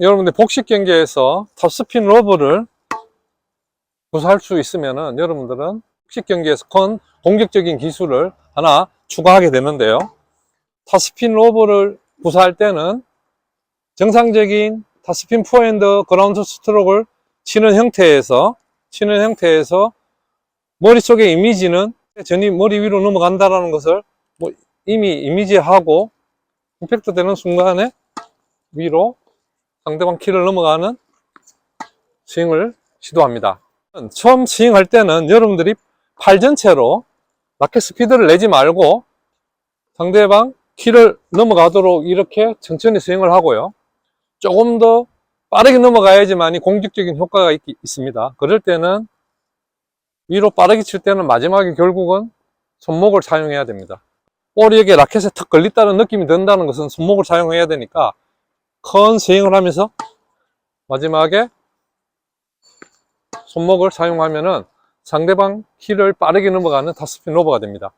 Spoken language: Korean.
여러분들 복식 경기에서 탑스핀 로브를 구사할 수 있으면은 여러분들은 복식 경기에서 큰 공격적인 기술을 하나 추가하게 되는데요. 탑스핀 로브를 구사할 때는 정상적인 탑스핀 포핸드 그라운드 스트로크를 치는 형태에서 치는 형태에서 머릿속의 이미지는 전이 머리 위로 넘어간다라는 것을 뭐 이미 이미지하고 임팩트 되는 순간에 위로 상대방 키를 넘어가는 스윙을 시도합니다. 처음 스윙할 때는 여러분들이 팔 전체로 라켓 스피드를 내지 말고 상대방 키를 넘어가도록 이렇게 천천히 스윙을 하고요. 조금 더 빠르게 넘어가야지만이 공격적인 효과가 있, 있습니다. 그럴 때는 위로 빠르게 칠 때는 마지막에 결국은 손목을 사용해야 됩니다. 볼이 여기 라켓에 탁 걸렸다는 느낌이 든다는 것은 손목을 사용해야 되니까 큰 스윙을 하면서 마지막에 손목을 사용하면은 상대방 키를 빠르게 넘어가는 타스핀 로버가 됩니다.